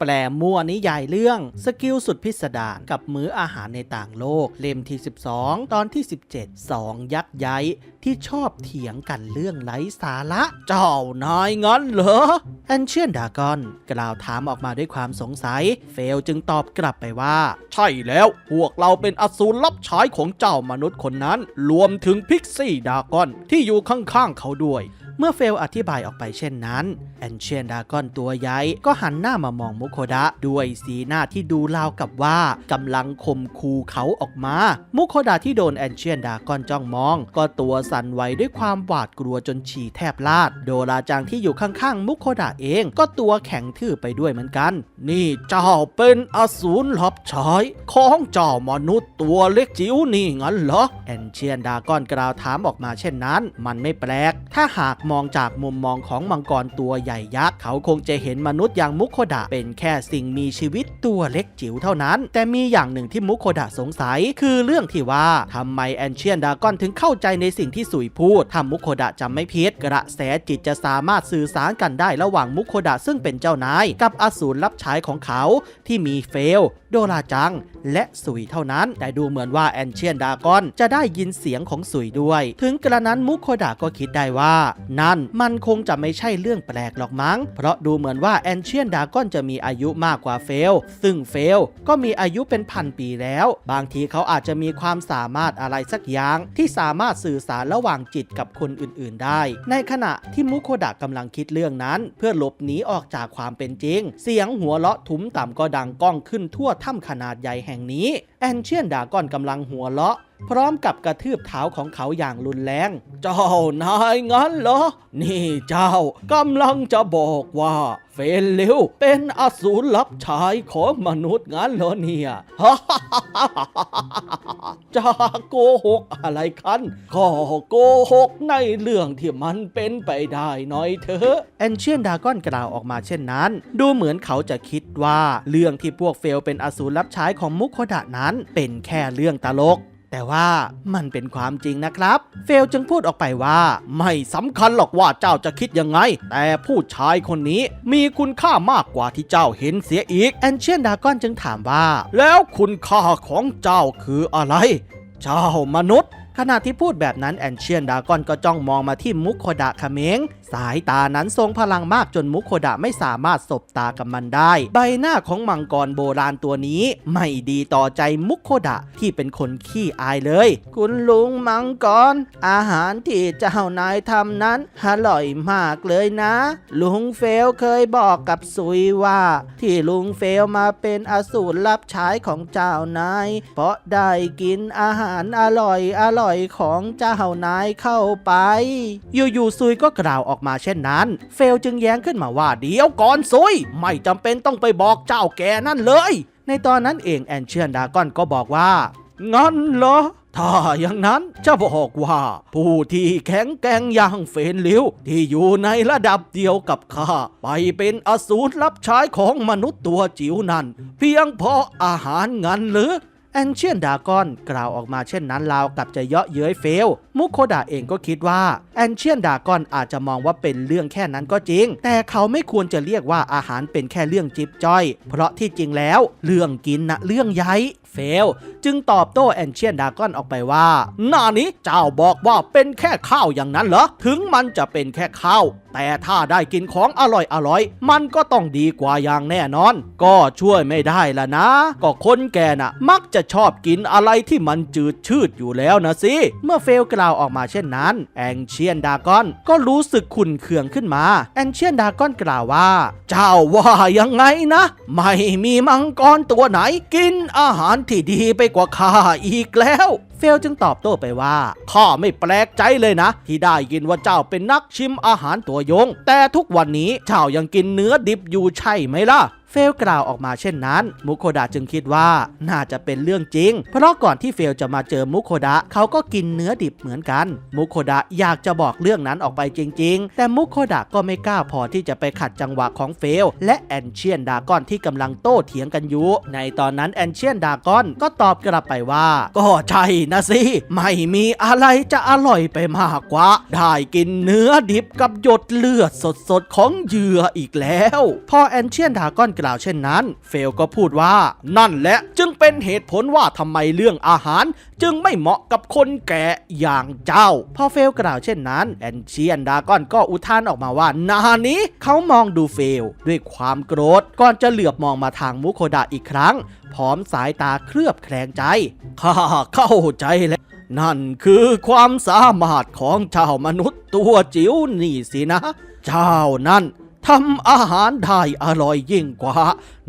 แปลมั่วนิยายเรื่องสกิลสุดพิสดารกับมื้ออาหารในต่างโลก เล่มที่ 12 ตอนที่ 17 2 ยักษ์ย้ายที่ชอบเถียงกันเรื่องไร้สาระ เจ้านายงั้นเหรอแอนเชียนดากอน กล่าวถามออกมาด้วยความสงสัย เฟลจึงตอบกลับไปว่า ใช่แล้ว พวกเราเป็นอสูรรับใช้ของเจ้ามนุษย์คนนั้น รวมถึงพิกซี่ดากอนที่อยู่ข้างๆเขาด้วย เมื่อเฟลอธิบายออกไปเช่นนั้นแอนเชียนดากอนตัวใหญ่ก็หันหน้ามามองมุโคดะด้วยสีหน้าที่ดูราวกับว่ากำลังข่มคูเขาออกมา มุโคดะที่โดนแอนเชียนดากอนจ้องมอง ก็ตัวสั่นไหวด้วยความหวาดกลัวจนฉี่แทบลาด โดราจังที่อยู่ข้างๆมุโคดะเองก็ตัวแข็งทื่อไปด้วยเหมือนกัน นี่เจ้าเป็นอสูรหลับใช้ของเจ้ามนุษย์ตัวเล็กจิ๋วนี่งั้นเหรอแอนเชียนดากอนกล่าวถามออกมาเช่นนั้น มันไม่แปลก ถ้าหากมองจากมุมมองของมังกรตัวใหญ่ยักษ์ เขาคงจะเห็นมนุษย์อย่างมุโคดะเป็นแค่สิ่งมีชีวิตตัวเล็กจิ๋วเท่านั้น แต่มีอย่างหนึ่งที่มุโคดะสงสัย คือเรื่องที่ว่าทำไมแอนเชียนดากอนถึงเข้าใจในสิ่งที่สุยพูดถ้ามุโคดะจำไม่ผิดกระแสจิตจะสามารถสื่อสารกันได้ระหว่างมุโคดะซึ่งเป็นเจ้านาย กับอสูรรับใช้ของเขาที่มีเฟล โดราจัง และสุยเท่านั้น แต่ดูเหมือนว่าแอนเชียนดากอนจะได้ยินเสียงของสุยด้วย ถึงกระนั้นมุโคดะก็คิดได้ว่า นั่นมันคงจะไม่ใช่เรื่องแปลกหรอกมั้ง เพราะดูเหมือนว่าแอนเชียนดากอนจะมีอายุมากกว่าเฟล ซึ่งเฟลก็มีอายุเป็นพันปีแล้ว บางทีเขาอาจจะมีความสามารถอะไรสักอย่างที่สามารถสื่อสารระหว่างจิตกับคนอื่น ๆ ได้ ในขณะที่มุโคดะกำลังคิดเรื่องนั้น เพื่อหลบหนีออกจากความเป็นจริง เสียงหัวเราะทุ้มต่ำก็ดังก้องขึ้นทั่วถ้ำขนาดใหญ่แห่งนี้ แอนเชียนดากอนกำลังหัวเราะ พร้อมกับกระทืบเท้าของเขาอย่างรุนแรง เจ้านายงั้นเหรอ นี่เจ้ากำลังจะบอกว่าเฟนลิวเป็นอสูรลับชายของมนุษย์งั้นเหรอเนี่ย จะโกหกอะไรกันก็โกหกในเรื่องที่มันเป็นไปได้หน่อยเถอะแอนเชียนดากอนกล่าวออกมาเช่นนั้น ดูเหมือนเขาจะคิดว่าเรื่องที่พวกเฟลเป็นอสูรรับใช้ของมุโคดะนั้น เป็นแค่เรื่องตลก แต่ว่ามันเป็นความจริงนะครับ เฟลจึงพูดออกไปว่า ไม่สำคัญหรอกว่าเจ้าจะคิดยังไง แต่ผู้ชายคนนี้มีคุณค่ามากกว่าที่เจ้าเห็นเสียอีกแอนเชียนดากอนจึงถามว่า แล้วคุณค่าของเจ้าคืออะไร เจ้ามนุษย์ ขณะที่พูดแบบนั้นแอนเชียนดากอนก็จ้องมองมาที่มุคโคดะเมง สายตานั้นทรงพลังมากจนมุคโคดะไม่สามารถสบตากับมันได้ ใบหน้าของมังกรโบราณตัวนี้ ไม่ดีต่อใจมุคโคดะที่เป็นคนขี้อายเลย คุณลุงมังกร อาหารที่เจ้านายทำนั้นอร่อยมากเลยนะ ลุงเฟลเคยบอกกับซุยว่า ที่ลุงเฟลมาเป็นอสูรรับใช้ของเจ้านายเพราะได้กินอาหารอร่อยอร่อยของเจ้านายเข้าไป อยู่ๆซุยก็กล่าวออกมาเช่นนั้น เฟลจึงแย้งขึ้นมาว่าเดี๋ยวก่อนซุย ไม่จำเป็นต้องไปบอกเจ้าแกนั่นเลย ในตอนนั้นเองแอนเชียนดากอนก็บอกว่างั้นเหรอถ้าอย่างนั้นจะบอกว่า ผู้ที่แข็งแกร่งอย่างเฟนลิว ที่อยู่ในระดับเดียวกับข้า ไปเป็นอสูรรับใช้ของมนุษย์ตัวจิ๋วนั้นเพียงเพราะอาหารงันหรือ แอนเชียนดากอนกล่าวออกมาเช่นนั้นราวกับจะเยาะเย้ยเฟล มุโคดะเองก็คิดว่าแอนเชียนดากอนอาจจะมองว่าเป็นเรื่องแค่นั้นก็จริง แต่เขาไม่ควรจะเรียกว่าอาหารเป็นแค่เรื่องจิบจ้อย เพราะที่จริงแล้ว เรื่องกินนะเรื่องใหญ่ เฟล จึงตอบโต้แอนเชียนดากอนออกไปว่าหน้านี้เจ้าบอกว่าเป็นแค่ข้าวอย่างนั้นเหรอ ถึงมันจะเป็นแค่ข้าว แต่ถ้าได้กินของอร่อยอร่อยๆมันก็ต้องดีกว่าอย่างแน่นอน ก็ช่วยไม่ได้ละนะ ก็คนแก่น่ะ มักจะชอบกินอะไรที่มันจืดชืดอยู่แล้วนะสิ เมื่อเฟลกล่าวออกมาเช่นนั้น แองเชียนดากอนก็รู้สึกขุนเคืองขึ้นมา แองเชียนดากอนกล่าวว่า เจ้าว่ายังไงนะ ไม่มีมังกรตัวไหนกินอาหารที่ดีไปกว่าข้าอีกแล้ว เฟลจึงตอบโต้ไปว่าข้าไม่แปลกใจเลยนะ ที่ได้ยินว่าเจ้าเป็นนักชิมอาหารตัวยง แต่ทุกวันนี้เจ้ายังกินเนื้อดิบอยู่ใช่ไหมล่ะ เฟลกล่าวออกมาเช่นนั้น มุโคดะจึงคิดว่าน่าจะเป็นเรื่องจริง เพราะก่อนที่เฟลจะมาเจอมุโคดะเขาก็กินเนื้อดิบเหมือนกัน มุโคดะอยากจะบอกเรื่องนั้นออกไปจริง ๆ แต่มุโคดะก็ไม่กล้าพอที่จะไปขัดจังหวะของเฟล และแอนเชียนดากอนที่กำลังโต้เถียงกันอยู่ ในตอนนั้นแอนเชียนดากอนก็ตอบกลับไปว่า ก็ใช่นะสิ ไม่มีอะไรจะอร่อยไปมากกว่า ได้กินเนื้อดิบกับหยดเลือดสดๆของเหยื่ออีกแล้ว พอแอนเชียนดากอนกล่าวเช่นนั้น เฟลก็พูดว่า นั่นแหละจึงเป็นเหตุผลว่าทำไมเรื่องอาหาร จึงไม่เหมาะกับคนแก่อย่างเจ้า พอเฟลกล่าวเช่นนั้นแอนเชียนดากอนก็อุทานออกมาว่า นานี้เขามองดูเฟล ด้วยความโกรธก่อนจะเหลือบมองมาทางมุโคดะอีกครั้ง พร้อมสายตาเคลือบแคลงใจข้าเข้าใจแล้วนั่นคือความสามารถของเจ้ามนุษย์ตัวจิ๋วนี่สินะ เจ้านั่น ทำอาหารได้อร่อยยิ่งกว่า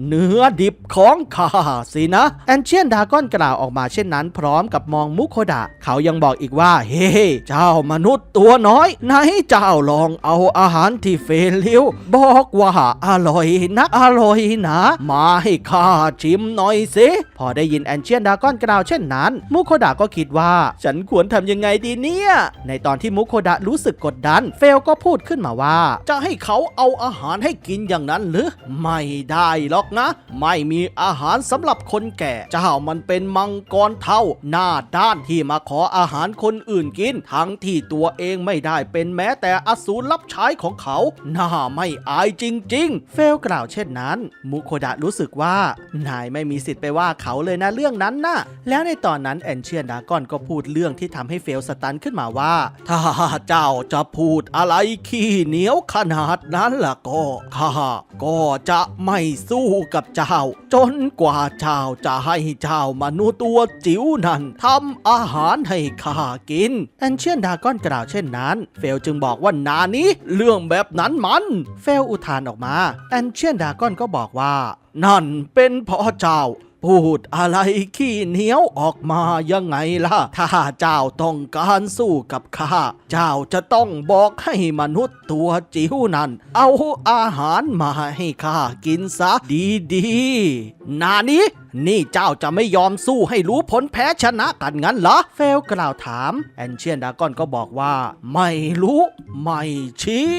เนื้อดิบของข้าสินะ แอนเชียนดากอนกล่าวออกมาเช่นนั้นพร้อมกับมองมุโคดะ เขายังบอกอีกว่า เฮ้เจ้ามนุษย์ตัวน้อย ไหนเจ้าลองเอาอาหารที่เฟลลิวบอกว่าอร่อยนะอร่อยนะ มาให้ข้าชิมหน่อยสิ พอได้ยินแอนเชียนดากอนกล่าวเช่นนั้น มุโคดะก็คิดว่า ฉันควรทำยังไงดีเนี่ย ในตอนที่มุโคดะรู้สึกกดดัน เฟลก็พูดขึ้นมาว่า จะให้เขาเอาอาหารให้กินอย่างนั้นหรือ ไม่ได้หรอกนะ ไม่มีอาหารสำหรับคนแก่ เจ้ามันเป็นมังกรเท่า หน้าด้านที่มาขออาหารคนอื่นกิน ทั้งที่ตัวเองไม่ได้เป็นแม้แต่อสูรรับใช้ของเขา หน้าไม่อายจริง ๆ เฟลกล่าวเช่นนั้น มุโคดะรู้สึกว่า นายไม่มีสิทธิ์ไปว่าเขาเลยนะเรื่องนั้นน่ะ แล้วในตอนนั้นแอนเชียนดากอนก็พูดเรื่องที่ทำให้เฟลสตันขึ้นมาว่า ถ้าเจ้าจะพูดอะไรขี้เหนียวขนาดนั้นล่ะก็ข้าก็จะไม่สู้กับเจ้า จนกว่าเจ้าจะให้เจ้ามนุษย์ตัวจิ๋วนั้นทำอาหารให้ข้ากินแอนเชียนดากอนกล่าวเช่นนั้น เฟลจึงบอกว่านานี้เรื่องแบบนั้นมัน เฟลอุทานออกมาแอนเชียนดากอนก็บอกว่า นั่นเป็นเพราะเจ้า พูดอะไรขี้เหนียวออกมายังไงล่ะ ถ้าเจ้าต้องการสู้กับข้า เจ้าจะต้องบอกให้มนุษย์ตัวจิ๋วนั้น เอาอาหารมาให้ข้ากินซะดีๆ นานี้นี่เจ้าจะไม่ยอมสู้ให้รู้ผลแพ้ชนะกันงั้นเหรอ เฟลกล่าวถาม แอนเชียนดากอนก็บอกว่า ไม่รู้ ไม่ชี้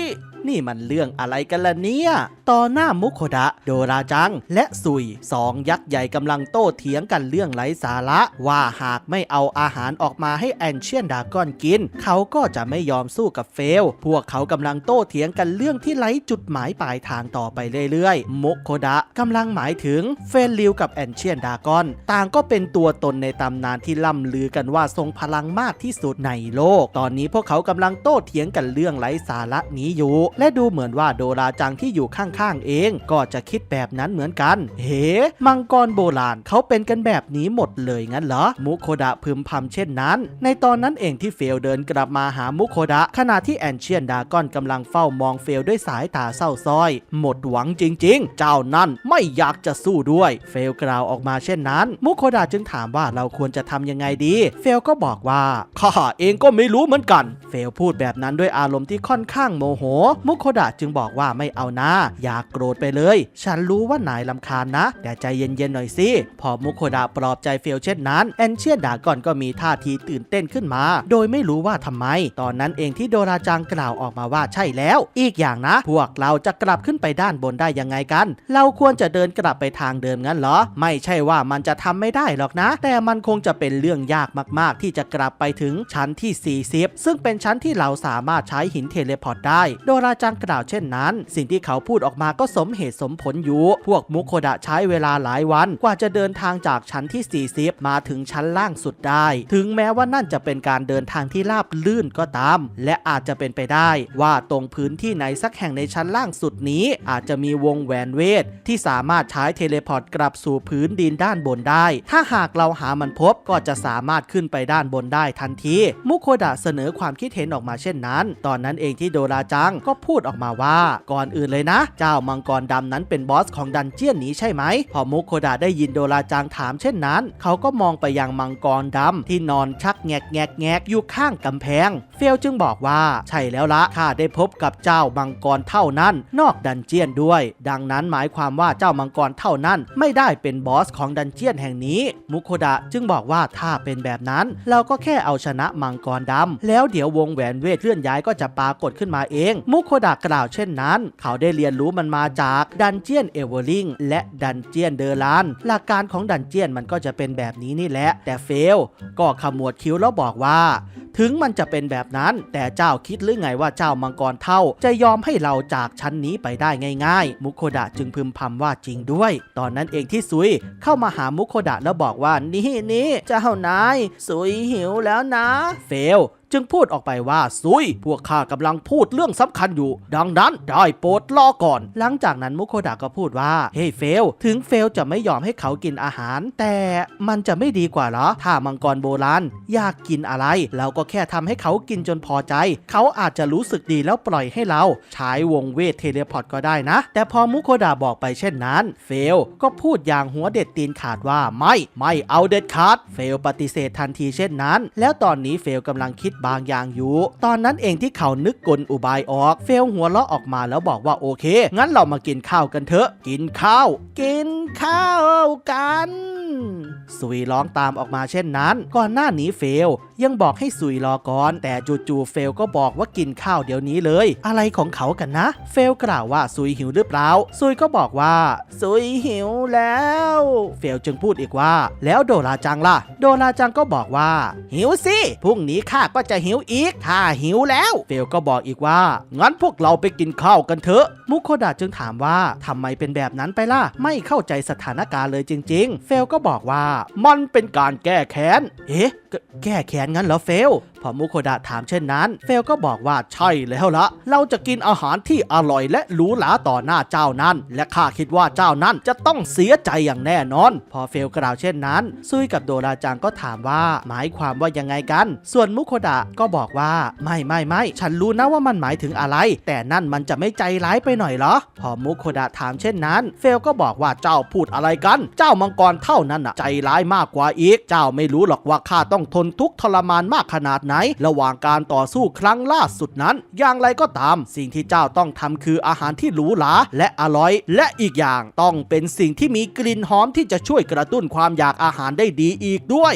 นี่มันเรื่องอะไรกันล่ะเนี่ย ต่อหน้ามุโคดะ โดราจัง และซุยสองยักษ์ใหญ่กำลังโต้เถียงกันเรื่องไร้สาระ ว่าหากไม่เอาอาหารออกมาให้แอนเชียนดากอนกิน เขาก็จะไม่ยอมสู้กับเฟล พวกเขากำลังโต้เถียงกันเรื่องที่ไร้จุดหมายปลายทางต่อไปเรื่อยๆ มุโคดะกำลังหมายถึงเฟลลิวกับแอนเชียนดากอน ต่างก็เป็นตัวตนในตำนานที่ล่ำลือกันว่าทรงพลังมากที่สุดในโลก ตอนนี้พวกเขากำลังโต้เถียงกันเรื่องไร้สาระนี้อยู่และดูเหมือนว่าโดราจังที่อยู่ข้างๆเอง ก็จะคิดแบบนั้นเหมือนกันเฮ้มังกรโบราณเขาเป็นกันแบบนี้หมดเลยงั้นเหรอ มุโคดะพึมพำเช่นนั้น ในตอนนั้นเองที่เฟลเดินกลับมาหามุโคดะ ขณะที่แอนเชียนดากอนกำลังเฝ้ามองเฟลด้วยสายตาเศร้าซ้อย หมดหวังจริง ๆ เจ้านั่นไม่อยากจะสู้ด้วย เฟลกล่าวออกมาเช่นนั้น มุโคดะจึงถามว่าเราควรจะทำยังไงดี เฟลก็บอกว่าข้าเองก็ไม่รู้เหมือนกัน เฟลพูดแบบนั้นด้วยอารมณ์ที่ค่อนข้างโมโหมุโคดะจึงบอกว่าไม่เอานะ อย่ากโกรธไปเลย ฉันรู้ว่านายลำคาญนะ แต่ใจเย็นๆหน่อยสิ พอมุโคดะปลอบใจเฟลเช่นนั้น แอนเชียนดาก่อนก็มีท่าทีตื่นเต้นขึ้นมา โดยไม่รู้ว่าทำไม ตอนนั้นเองที่โดราจังกล่าวออกมาว่าใช่แล้ว อีกอย่างนะ พวกเราจะกลับขึ้นไปด้านบนได้ยังไงกัน เราควรจะเดินกลับไปทางเดิมงั้นเหรอ ไม่ใช่ว่ามันจะทำไม่ได้หรอกนะ แต่มันคงจะเป็นเรื่องยากมากๆ ที่จะกลับไปถึงชั้นที่ 40 ซึ่งเป็นชั้นที่เราสามารถใช้หินเทเลพอร์ตได้ โดราจังกล่าวเช่นนั้น สิ่งที่เขาพูดออกมาก็สมเหตุสมผลอยู่ พวกมุโคดะใช้เวลาหลายวันกว่าจะเดินทางจากชั้นที่ 40 มาถึงชั้นล่างสุดได้ ถึงแม้ว่านั่นจะเป็นการเดินทางที่ราบลื่นก็ตาม และอาจจะเป็นไปได้ว่าตรงพื้นที่ไหนสักแห่งในชั้นล่างสุดนี้ อาจจะมีวงแหวนเวท ที่สามารถใช้เทเลพอร์ตกลับสู่พื้นดินด้านบนได้ ถ้าหากเราหามันพบก็จะสามารถขึ้นไปด้านบนได้ทันที มุโคดะเสนอความคิดเห็นออกมาเช่นนั้น ตอนนั้นเองที่โดราจังก็พูดออกมาว่าก่อนอื่นเลยนะ เจ้ามังกรดำนั้นเป็นบอสของดันเจียนนี้ใช่ไหม พอมุโคดะได้ยินโดราจังถามเช่นนั้น เขาก็มองไปยังมังกรดำที่นอนชักแงกแงกแงกอยู่ข้างกำแพงเฟลจึงบอกว่า ใช่แล้วละข้าได้พบกับเจ้ามังกรเท่านั้น นอกดันเจียนด้วย ดังนั้นหมายความว่าเจ้ามังกรเท่านั้น ไม่ได้เป็นบอสของดันเจียนแห่งนี้ มุโคดะจึงบอกว่าถ้าเป็นแบบนั้น เราก็แค่เอาชนะมังกรดำแล้วเดี๋ยววงแหวนเวทเคลื่อนย้ายก็จะปรากฏขึ้นมาเอง มุโคดะกล่าวเช่นนั้น เขาได้เรียนรู้มันมาจากดันเจียนเอเวอร์ลิงและดันเจียนเดอร์ลานหลักการของดันเจียนมันก็จะเป็นแบบนี้นี่แหละ แต่เฟลก็ขมวดคิ้วแล้วบอกว่า ถึงมันจะเป็นแบบนั้น แต่เจ้าคิดหรือไงว่าเจ้ามังกรเท่า จะยอมให้เราจากชั้นนี้ไปได้ง่าย ๆ มุโคดะจึงพึมพำว่าจริงด้วย ตอนนั้นเองที่ซุยเข้ามาหามุโคดะแล้วบอกว่านี่นี่เจ้านาย ซุยหิวแล้วนะ เฟล จึงพูดออกไปว่าซุย พวกข้ากำลังพูดเรื่องสำคัญอยู่ ดังนั้นได้โปรดรอก่อน หลังจากนั้นมุโคดะก็พูดว่า เฮ้เฟล ถึงเฟลจะไม่ยอมให้เขากินอาหาร แต่มันจะไม่ดีกว่าเหรอ ถ้ามังกรโบราณอยากกินอะไร เราก็แค่ทำให้เขากินจนพอใจ เขาอาจจะรู้สึกดีแล้วปล่อยให้เรา ใช้วงเวทเทเลพอร์ตก็ได้นะ แต่พอมุโคดะบอกไปเช่นนั้น เฟลก็พูดอย่างหัวเด็ดตีนขาดว่าไม่ไม่เอาเด็ดขาด เฟลปฏิเสธทันทีเช่นนั้น แล้วตอนนี้เฟลกำลังคิดบางอย่างอยู่ ตอนนั้นเองที่เขานึกกลอุบายออก เฟลหัวเราะออกมาแล้วบอกว่าโอเค งั้นเรามากินข้าวกันเถอะ กินข้าว กินข้าวกันสุยร้องตามออกมาเช่นนั้น ก่อนหน้านี้เฟล ยังบอกให้สุยรอก่อน แต่จู่ๆเฟลก็บอกว่ากินข้าวเดี๋ยวนี้เลย อะไรของเขากันนะ เฟลกล่าวว่าสุยหิวหรือเปล่าสุยก็บอกว่าสุยหิวแล้ว เฟลจึงพูดอีกว่า แล้วโดราจังล่ะ โดราจังก็บอกว่า หิวสิพรุ่งนี้ข้าก็จะหิวอีกถ้าหิวแล้ว เฟลก็บอกอีกว่างั้นพวกเราไปกินข้าวกันเถอะ มุโคดะจึงถามว่าทำไมเป็นแบบนั้นไปล่ะไม่เข้าใจสถานการณ์เลยจริง ๆ เฟลก็ก็บอกว่ามันเป็นการแก้แค้น เอ๊ะแกแก้แค้นงั้นเหรอเฟล พอมุโคดะถามเช่นนั้น เฟลก็บอกว่าใช่แล้วละ เราจะกินอาหารที่อร่อยและหรูหราต่อหน้าเจ้านั้น และข้าคิดว่าเจ้านั้นจะต้องเสียใจอย่างแน่นอน พอเฟลกล่าวเช่นนั้น ซุยกับโดราจังก็ถามว่าหมายความว่ายังไงกัน ส่วนมุโคดะก็บอกว่าไม่ไม่ไม่ฉันรู้นะว่ามันหมายถึงอะไร แต่นั่นมันจะไม่ใจร้ายไปหน่อยเหรอ พอมุโคดะถามเช่นนั้น เฟลก็บอกว่าเจ้าพูดอะไรกัน เจ้ามังกรเท่านั้นน่ะใจร้ายมากกว่าอีก เจ้าไม่รู้หรอกว่าข้าต้องทนทุกข์ทรมานมากขนาดไหน ระหว่างการต่อสู้ครั้งล่าสุดนั้น อย่างไรก็ตาม สิ่งที่เจ้าต้องทำคืออาหารที่หรูหราและอร่อย และอีกอย่างต้องเป็นสิ่งที่มีกลิ่นหอมที่จะช่วยกระตุ้นความอยากอาหารได้ดีอีกด้วย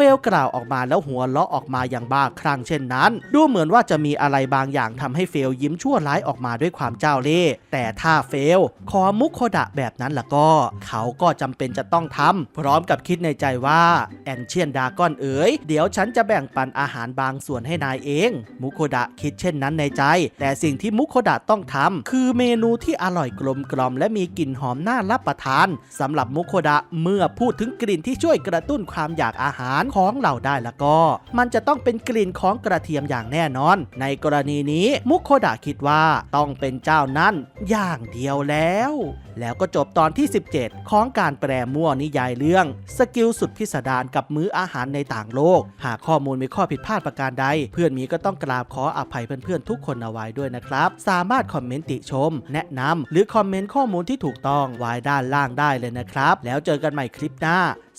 ฟลกล่าวออกมาแล้วหัวเราะออกมาอย่างบ้าคลั่งเช่นนั้น ดูเหมือนว่าจะมีอะไรบางอย่างทำให้เฟลยิ้มชั่วร้ายออกมาด้วยความเจ้าเล่ห์แต่ถ้าเฟลขอมุกโคดะแบบนั้นล่ะก็ เขาก็จำเป็นจะต้องทำพร้อมกับคิดในใจว่าแอนเชียนดาก้อนเอ๋ยเดี๋ยวฉันจะแบ่งปันอาหารบางส่วนให้นายเอง มุกโคดะคิดเช่นนั้นในใจ แต่สิ่งที่มุกโคดะต้องทำคือเมนูที่อร่อยกลมกล่อมและมีกลิ่นหอมน่ารับประทานสำหรับมุกโคดะเมื่อพูดถึงกลิ่นที่ช่วยกระตุ้นความอยากอาหารของเราได้แล้วก็ มันจะต้องเป็นกลิ่นของกระเทียมอย่างแน่นอน ในกรณีนี้มุกโคดะคิดว่าต้องเป็นเจ้านั้นอย่างเดียวแล้ว แล้วก็จบตอนที่ 17 ของการแปลมั่วนิยายเรื่อง สกิลสุดพิสดารกับมื้ออาหารในต่างโลก หากข้อมูลมีข้อผิดพลาดประการใด เพื่อนมีก็ต้องกราบขออภัยเพื่อนๆทุกคนเอาไว้ด้วยนะครับ สามารถคอมเมนต์ติชม แนะนำหรือคอมเมนต์ข้อมูลที่ถูกต้องไว้ด้านล่างได้เลยนะครับ แล้วเจอกันใหม่คลิปหน้า